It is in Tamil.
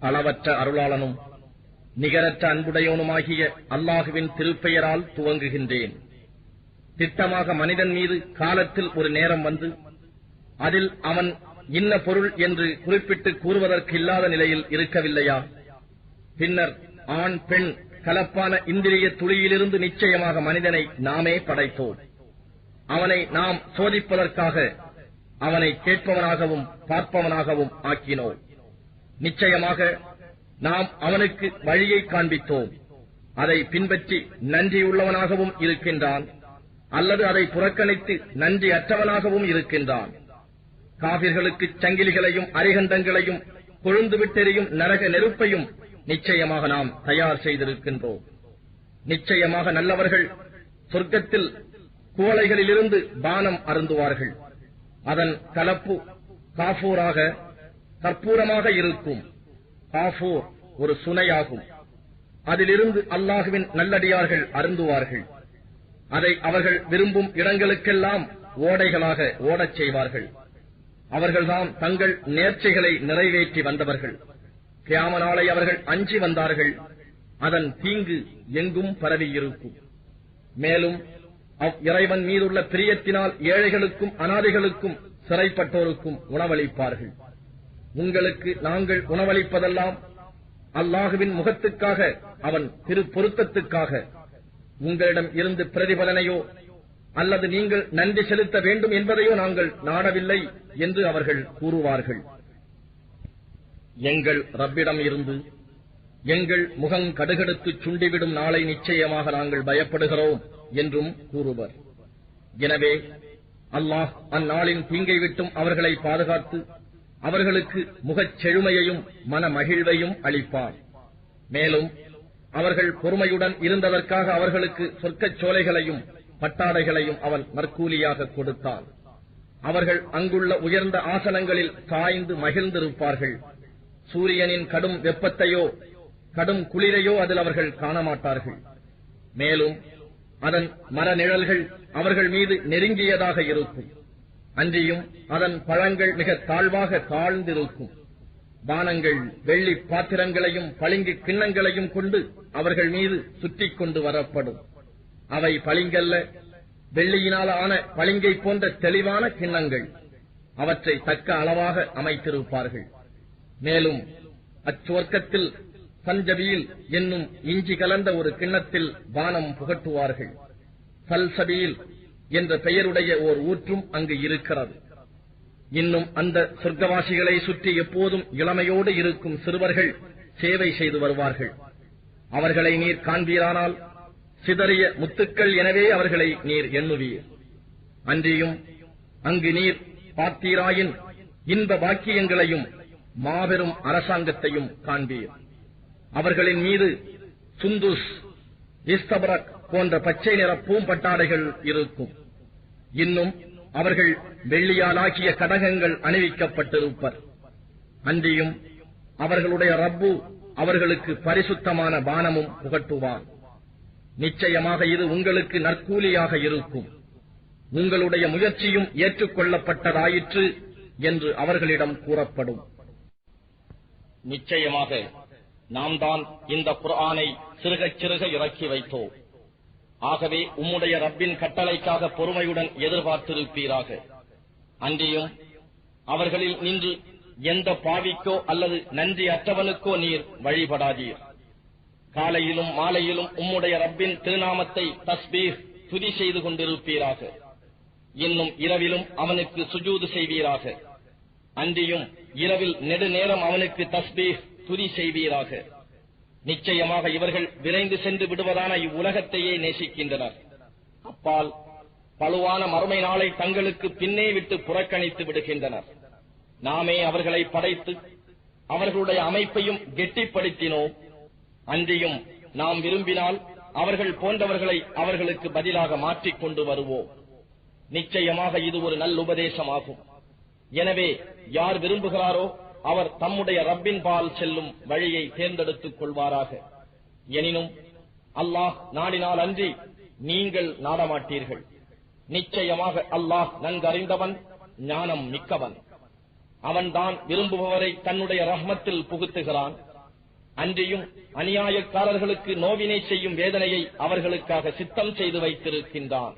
அளவற்ற அருளாளனும் நிகரற்ற அன்புடையவனுமாகிய அல்லாஹுவின் திருப்பெயரால் துவங்குகின்றேன். திட்டமாக மனிதன் மீது காலத்தில் ஒரு நேரம் வந்து அதில் அவன் இன்ன பொருள் என்று குறிப்பிட்டு கூறுவதற்கு இல்லாத நிலையில் இருக்கவில்லையா? பின்னர் ஆண் பெண் கலப்பான இந்திரிய துளியிலிருந்து நிச்சயமாக மனிதனை நாமே படைத்தோம். அவனை நாம் சோதிப்பதற்காக அவனை கேட்பவனாகவும் பார்ப்பவனாகவும் ஆக்கினோம். நிச்சயமாக நாம் அவனுக்கு வழியை காண்பித்தோம். அதை பின்பற்றி நன்றியுள்ளவனாகவும் இருக்கின்றான் அல்லது அதை புறக்கணித்து நன்றி அற்றவனாகவும் இருக்கின்றான். காவிர்களுக்கு சங்கிலிகளையும் அரிகண்டங்களையும் கொழுந்துவிட்டெறியும் நரக நெருப்பையும் நிச்சயமாக நாம் தயார் செய்திருக்கின்றோம். நிச்சயமாக நல்லவர்கள் சொர்க்கத்தில் குவளைகளிலிருந்து பானம் அருந்துவார்கள். அதன் கலப்பு காஃபூராக கற்பூரமாக இருக்கும். காஃபூர் ஒரு சுனையாகும். அதிலிருந்து அல்லாஹுவின் நல்லடியார்கள் அருந்துவார்கள். அதை அவர்கள் விரும்பும் இடங்களுக்கெல்லாம் ஓடைகளாக ஓடச் செய்வார்கள். அவர்கள்தான் தங்கள் நேர்ச்சைகளை நிறைவேற்றி வந்தவர்கள். கியாம நாளை அவர்கள் அஞ்சி வந்தார்கள். அதன் தீங்கு எங்கும் பரவியிருக்கும். மேலும் அவ் இறைவன் மீதுள்ள பிரியத்தினால் ஏழைகளுக்கும் அனாதைகளுக்கும் சிறைப்பட்டோருக்கும் உணவளிப்பார்கள். உங்களுக்கு நாங்கள் உணவளிப்பதெல்லாம் அல்லாஹுவின் முகத்துக்காக அவன் திரு பொருத்தத்துக்காக. உங்களிடம் இருந்து பிரதிபலனையோ அல்லது நீங்கள் நன்றி செலுத்த வேண்டும் என்பதையோ நாங்கள் நாடவில்லை என்று அவர்கள் கூறுவார்கள். எங்கள் ரப்பிடம் இருந்து எங்கள் முகம் கடுகடுத்து சுண்டிவிடும் நாளை நிச்சயமாக நாங்கள் பயப்படுகிறோம் என்றும் கூறுவர். எனவே அல்லாஹ் அந்நாளின் தீங்கை விட்டும் அவர்களை பாதுகாத்து அவர்களுக்கு முகச் செழுமையையும் மன மகிழ்வையும் அளிப்பார். மேலும் அவர்கள் பொறுமையுடன் இருந்ததற்காக அவர்களுக்கு சொர்க்கச் சோலைகளையும் பட்டாடைகளையும் அவன் நற்கூலியாக கொடுத்தான் அவர்கள் அங்குள்ள உயர்ந்த ஆசனங்களில் சாய்ந்து மகிழ்ந்திருப்பார்கள். சூரியனின் கடும் வெப்பத்தையோ கடும் குளிரையோ அதில் அவர்கள் காணமாட்டார்கள். மேலும் அதன் மரநிழல்கள் அவர்கள் மீது நெருங்கியதாக இருக்கும். அன்றியும் அதன் பழங்கள் மிக தாழ்வாக தாழ்ந்திருக்கும். பானங்கள் வெள்ளி பாத்திரங்களையும் பளிங்கு கிண்ணங்களையும் கொண்டு அவர்கள் மீது சுற்றி கொண்டு வரப்படும். அவை பளிங்கல்ல வெள்ளியினால் ஆன பளிங்கை போன்ற தெளிவான கிண்ணங்கள். அவற்றை தக்க அளவாக அமைத்திருப்பார்கள். மேலும் அச்சுவர்க்கத்தில் சஞ்சபியில் என்னும் இஞ்சி கலந்த ஒரு கிண்ணத்தில் பானம் புகட்டுவார்கள். சல்சபியில் என்ற பெயருடைய ஓர் ஊற்றும் அங்கு இருக்கிறது. இன்னும் அந்த சொர்க்கவாசிகளை சுற்றி எப்போதும் இளமையோடு இருக்கும் சிறுவர்கள் சேவை செய்து வருவார்கள். அவர்களை நீர் காண்பீரானால் சிதறிய முத்துக்கள் எனவே அவர்களை நீர் எண்ணுவீர். அன்றியும் அங்கு நீர் பார்த்தீராயின் இன்ப பாக்கியங்களையும் மாபெரும் அரசாங்கத்தையும் காண்பீர். அவர்களின் மீது சுந்துஸ் இஸ்தபரக் போன்ற பச்சை நிற பூம்பட்டாடைகள் இருக்கும். இன்னும் அவர்கள் வெள்ளியாலாகிய கடகங்கள் அணிவிக்கப்பட்டிருப்பர். அன்றியும் அவர்களுடைய ரப்பு அவர்களுக்கு பரிசுத்தமான பானமும் புகட்டுவான். நிச்சயமாக இது உங்களுக்கு நற்கூலியாக இருக்கும். உங்களுடைய முயற்சியும் ஏற்றுக்கொள்ளப்பட்டதாயிற்று என்று அவர்களிடம் கூறப்படும். நிச்சயமாக நாம் தான் இந்த குர்ஆனை சிறுகச் சிறுக இறக்கி வைத்தோம் ஆகவே உம்முடைய ரப்பின் கட்டளைக்காக பொறுமையுடன் எதிர்பார்த்திருப்பீராக. அன்றியும் அவர்களில் நின்று எந்த பாவிக்கோ அல்லது நன்றி அற்றவனுக்கோ நீர் வழிபடாதீர். காலையிலும் மாலையிலும் உம்முடைய ரப்பின் திருநாமத்தை தஸ்பீர் துதி செய்து கொண்டிருப்பீராக. இன்னும் இரவிலும் அவனுக்கு சுஜூது செய்வீராக. அன்றியும் இரவில் நெடுநேரம் அவனுக்கு தஸ்பீஹ் துதி செய்வீராக. நிச்சயமாக இவர்கள் விரைந்து சென்று விடுவதான இவ்வுலகத்தையே நேசிக்கின்றனர். அப்பால் பழுவான மறுமை நாளை தங்களுக்கு பின்னே விட்டு புறக்கணித்து விடுகின்றனர். நாமே அவர்களை படைத்து அவர்களுடைய அமைப்பையும் கெட்டிப்படுத்தினோம். அன்றியும் நாம் விரும்பினால் அவர்கள் போன்றவர்களை அவர்களுக்கு பதிலாக மாற்றிக் கொண்டு வருவோம். நிச்சயமாக இது ஒரு நல்லுபதேசமாகும். எனவே யார் விரும்புகிறாரோ அவர் தம்முடைய ரப்பின் பால் செல்லும் வழியை தேர்ந்தெடுத்துக் கொள்வாராக. எனினும் அல்லாஹ் நாடினால் அன்றி நீங்கள் நாடமாட்டீர்கள். நிச்சயமாக அல்லாஹ் நன்கறிந்தவன் ஞானம் மிக்கவன். அவன்தான் விரும்புபவரை தன்னுடைய ரஹ்மத்தில் புகுத்துகிறான். அன்றியும் அநியாயக்காரர்களுக்கு நோவினை செய்யும் வேதனையை அவர்களுக்காக சித்தம் செய்து வைத்திருக்கின்றான்.